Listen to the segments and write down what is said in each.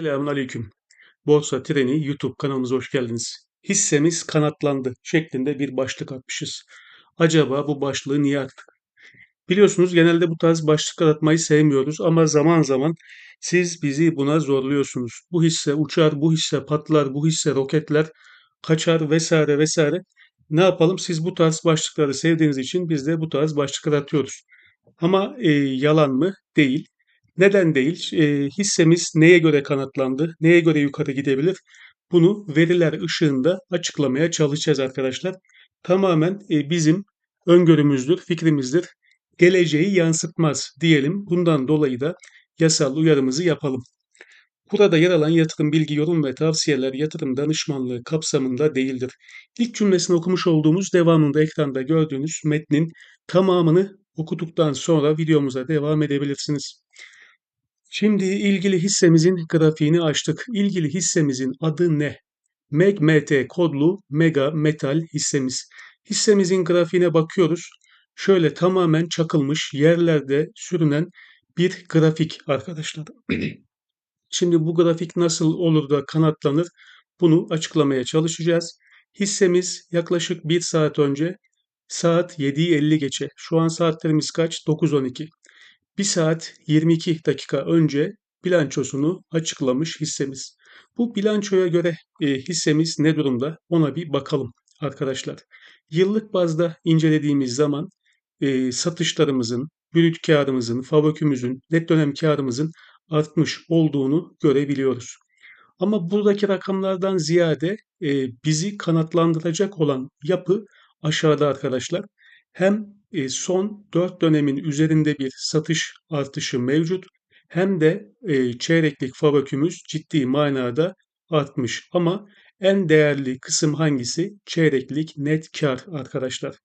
Selamünaleyküm. Borsa Treni YouTube kanalımıza hoş geldiniz. Hissemiz kanatlandı şeklinde bir başlık atmışız. Acaba bu başlığı niye attık? Biliyorsunuz genelde bu tarz başlık atmayı sevmiyoruz ama zaman zaman siz bizi buna zorluyorsunuz. Bu hisse uçar, bu hisse patlar, bu hisse roketler kaçar vesaire vesaire. Ne yapalım? Siz bu tarz başlıkları sevdiğiniz için biz de bu tarz başlıklar atıyoruz. Ama e, yalan mı? Değil. Neden değil? E, hissemiz neye göre kanatlandı? Neye göre yukarı gidebilir? Bunu veriler ışığında açıklamaya çalışacağız arkadaşlar. Tamamen e, bizim öngörümüzdür, fikrimizdir. Geleceği yansıtmaz diyelim. Bundan dolayı da yasal uyarımızı yapalım. Burada yer alan yatırım bilgi, yorum ve tavsiyeler yatırım danışmanlığı kapsamında değildir. İlk cümlesini okumuş olduğumuz devamında ekranda gördüğünüz metnin tamamını okuduktan sonra videomuza devam edebilirsiniz. Şimdi ilgili hissemizin grafiğini açtık. İlgili hissemizin adı ne? MEGMT kodlu Mega Metal hissemiz. Hissemizin grafiğine bakıyoruz. Şöyle tamamen çakılmış yerlerde sürünen bir grafik arkadaşlar. Şimdi bu grafik nasıl olur da kanatlanır? Bunu açıklamaya çalışacağız. Hissemiz yaklaşık 1 saat önce saat 7'yi 50 geçe. Şu an saatlerimiz kaç? 9.12. 1 saat 22 dakika önce bilançosunu açıklamış hissemiz. Bu bilançoya göre e, hissemiz ne durumda? Ona bir bakalım arkadaşlar. Yıllık bazda incelediğimiz zaman e, satışlarımızın, brüt karımızın, fabrikümüzün, net dönem karımızın artmış olduğunu görebiliyoruz. Ama buradaki rakamlardan ziyade e, bizi kanatlandıracak olan yapı aşağıda arkadaşlar. Hem son 4 dönemin üzerinde bir satış artışı mevcut hem de e, çeyreklik fabrikümüz ciddi manada artmış. Ama en değerli kısım hangisi? Çeyreklik net kar arkadaşlar.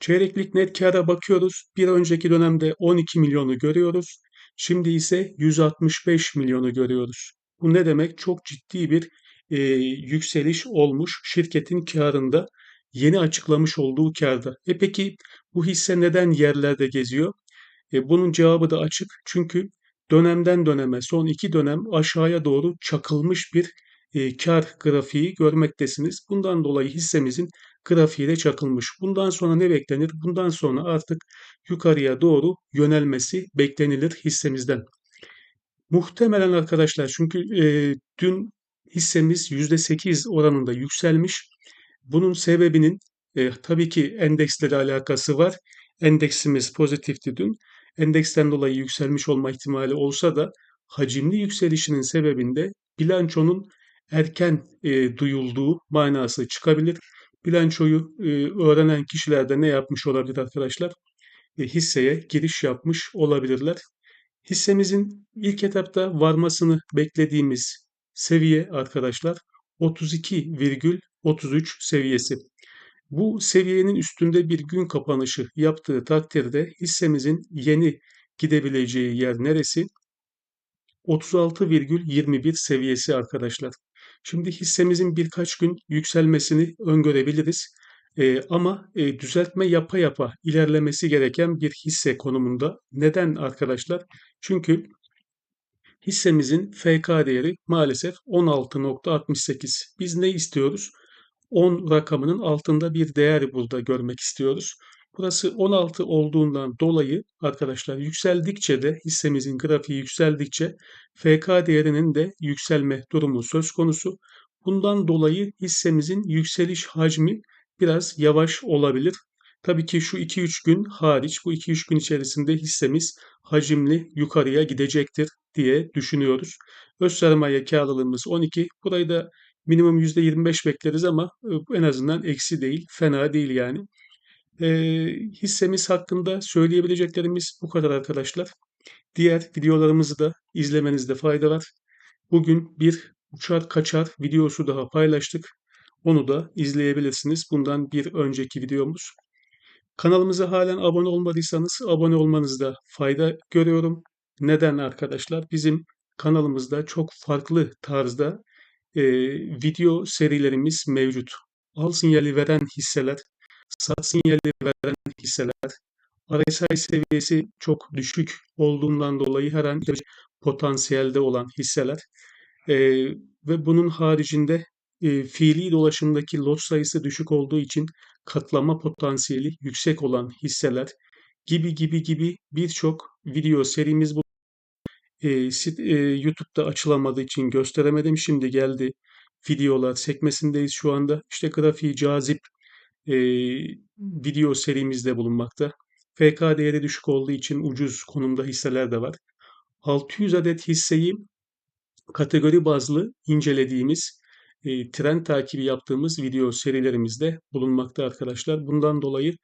Çeyreklik net kara bakıyoruz. Bir önceki dönemde 12 milyonu görüyoruz. Şimdi ise 165 milyonu görüyoruz. Bu ne demek? Çok ciddi bir e, yükseliş olmuş şirketin karında yeni açıklamış olduğu karda. E peki bu hisse neden yerlerde geziyor? E, bunun cevabı da açık. Çünkü dönemden döneme son iki dönem aşağıya doğru çakılmış bir e, kar grafiği görmektesiniz. Bundan dolayı hissemizin grafiği de çakılmış. Bundan sonra ne beklenir? Bundan sonra artık yukarıya doğru yönelmesi beklenilir hissemizden. Muhtemelen arkadaşlar çünkü e, dün hissemiz %8 oranında yükselmiş. Bunun sebebinin e, tabii ki endeksle alakası var. Endeksimiz pozitifti dün. Endeksten dolayı yükselmiş olma ihtimali olsa da hacimli yükselişinin sebebinde bilançonun erken e, duyulduğu manası çıkabilir. Bilançoyu e, öğrenen kişiler de ne yapmış olabilir arkadaşlar? E, hisseye giriş yapmış olabilirler. Hissemizin ilk etapta varmasını beklediğimiz seviye arkadaşlar 32,33 seviyesi. Bu seviyenin üstünde bir gün kapanışı yaptığı takdirde hissemizin yeni gidebileceği yer neresi? 36,21 seviyesi arkadaşlar. Şimdi hissemizin birkaç gün yükselmesini öngörebiliriz. E, ama e, düzeltme yapa yapa ilerlemesi gereken bir hisse konumunda. Neden arkadaşlar? Çünkü hissemizin FK değeri maalesef 16.68. Biz ne istiyoruz? 10 rakamının altında bir değer burada görmek istiyoruz. Burası 16 olduğundan dolayı arkadaşlar yükseldikçe de hissemizin grafiği yükseldikçe FK değerinin de yükselme durumu söz konusu. Bundan dolayı hissemizin yükseliş hacmi biraz yavaş olabilir. Tabii ki şu 2-3 gün hariç bu 2-3 gün içerisinde hissemiz hacimli yukarıya gidecektir diye düşünüyoruz. Öz sermaye karlılığımız 12. Burayı da minimum %25 bekleriz ama e, en azından eksi değil, fena değil yani. E, hissemiz hakkında söyleyebileceklerimiz bu kadar arkadaşlar. Diğer videolarımızı da izlemenizde fayda var. Bugün bir uçar kaçar videosu daha paylaştık. Onu da izleyebilirsiniz. Bundan bir önceki videomuz. Kanalımıza halen abone olmadıysanız abone olmanızda fayda görüyorum. Neden arkadaşlar? Bizim kanalımızda çok farklı tarzda e, video serilerimiz mevcut. Al sinyali veren hisseler, sat sinyali veren hisseler, RSI seviyesi çok düşük olduğundan dolayı her an potansiyelde olan hisseler. Eee, ve bunun haricinde eee, fiili dolaşımdaki lot sayısı düşük olduğu için katlama potansiyeli yüksek olan hisseler gibi gibi gibi birçok video serimiz Eee, sit- eee, YouTube'da açılamadığı için gösteremedim. Şimdi geldi videolar sekmesindeyiz şu anda. İşte grafiği cazip eee, video serimizde bulunmakta. FK değeri düşük olduğu için ucuz konumda hisseler de var. 600 adet hisseyi kategori bazlı incelediğimiz, eee, trend takibi yaptığımız video serilerimizde bulunmakta arkadaşlar. Bundan dolayı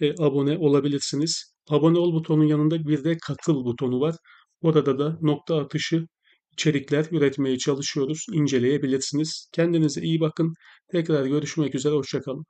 e, abone olabilirsiniz. Abone ol butonun yanında bir de katıl butonu var. Orada da nokta atışı içerikler üretmeye çalışıyoruz. İnceleyebilirsiniz. Kendinize iyi bakın. Tekrar görüşmek üzere. Hoşça kalın.